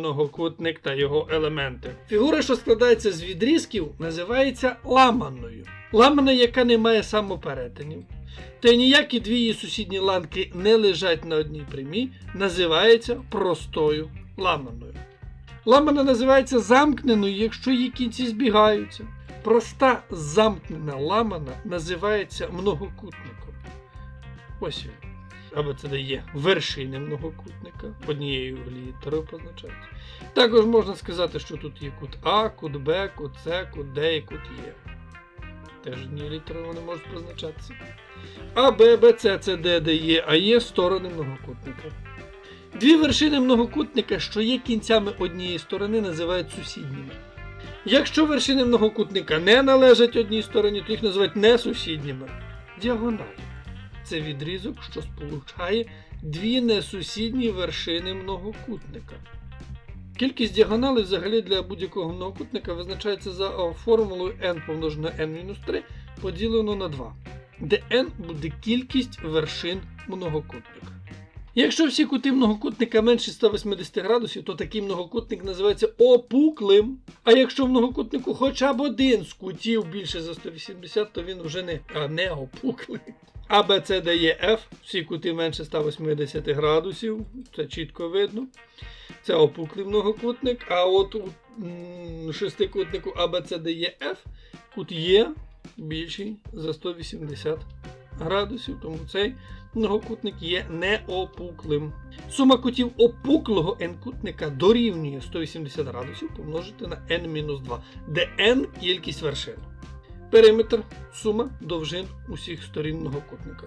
многокутник та його елементи. Фігура, що складається з відрізків, називається ламаною. Ламана, яка не має самоперетинів. Та й ніякі дві її сусідні ланки не лежать на одній прямій, називається простою ламаною. Ламана називається замкненою, якщо її кінці збігаються. Проста замкнена ламана називається многокутником. Ось він. Або це дає вершини многокутника однією літерою позначається. Також можна сказати, що тут є кут А, кут Б, кут С, кут Д і кут Е. Теж однією літерою вони можуть позначатися. А, Б, Б, С, С, Д, Д, Е, а є сторони многокутника. Дві вершини многокутника, що є кінцями однієї сторони, називають сусідніми. Якщо вершини многокутника не належать одній стороні, то їх називають несусідніми. Діагональ це відрізок, що сполучає дві несусідні вершини многокутника. Кількість діагоналей взагалі для будь-якого многокутника визначається за формулою n помножено на n-3 поділено на 2, де n буде кількість вершин многокутника. Якщо всі кути многокутника менше 180 градусів, то такий многокутник називається опуклим. А якщо в многокутнику хоча б один з кутів більше за 180, то він вже не, а не опуклий. А, Б, С, Д, Е, Ф, всі кути менше 180 градусів, це чітко видно. Це опуклий многокутник, а от у шестикутнику А, Б, С, Д, Е, Ф кут Є більший за 180 градусів, тому цей многокутник є неопуклим. Сума кутів опуклого n-кутника дорівнює 180 градусів помножити на n-2, де n кількість вершин. Периметр сума довжин усіх сторін многокутника.